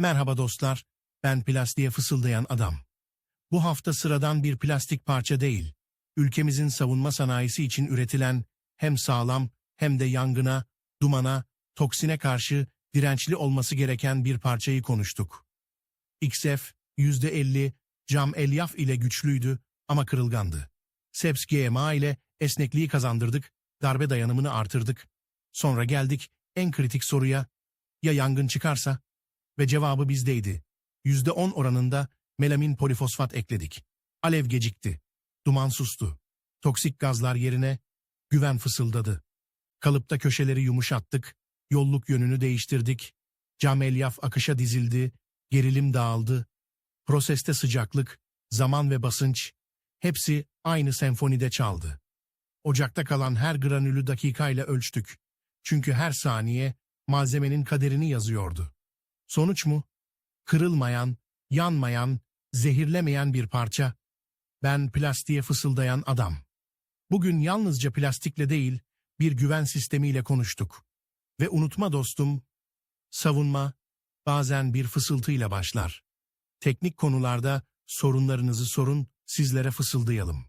Merhaba dostlar, ben plastiğe fısıldayan adam. Bu hafta sıradan bir plastik parça değil, ülkemizin savunma sanayisi için üretilen hem sağlam hem de yangına, dumana, toksine karşı dirençli olması gereken bir parçayı konuştuk. XF %50 cam elyaf ile güçlüydü ama kırılgandı. Seps GMA ile esnekliği kazandırdık, darbe dayanımını artırdık. Sonra geldik en kritik soruya, ya yangın çıkarsa? Ve cevabı bizdeydi. %10 oranında melamin polifosfat ekledik. Alev gecikti. Duman sustu. Toksik gazlar yerine güven fısıldadı. Kalıpta köşeleri yumuşattık, yolluk yönünü değiştirdik. Cam elyaf akışa dizildi, gerilim dağıldı. Proseste sıcaklık, zaman ve basınç, hepsi aynı senfonide çaldı. Ocakta kalan her granülü dakikayla ölçtük. Çünkü her saniye malzemenin kaderini yazıyordu. Sonuç mu? Kırılmayan, yanmayan, zehirlemeyen bir parça. Ben plastiğe fısıldayan adam. Bugün yalnızca plastikle değil, bir güven sistemiyle konuştuk. Ve unutma dostum, savunma bazen bir fısıltıyla başlar. Teknik konularda sorunlarınızı sorun, sizlere fısıldayalım.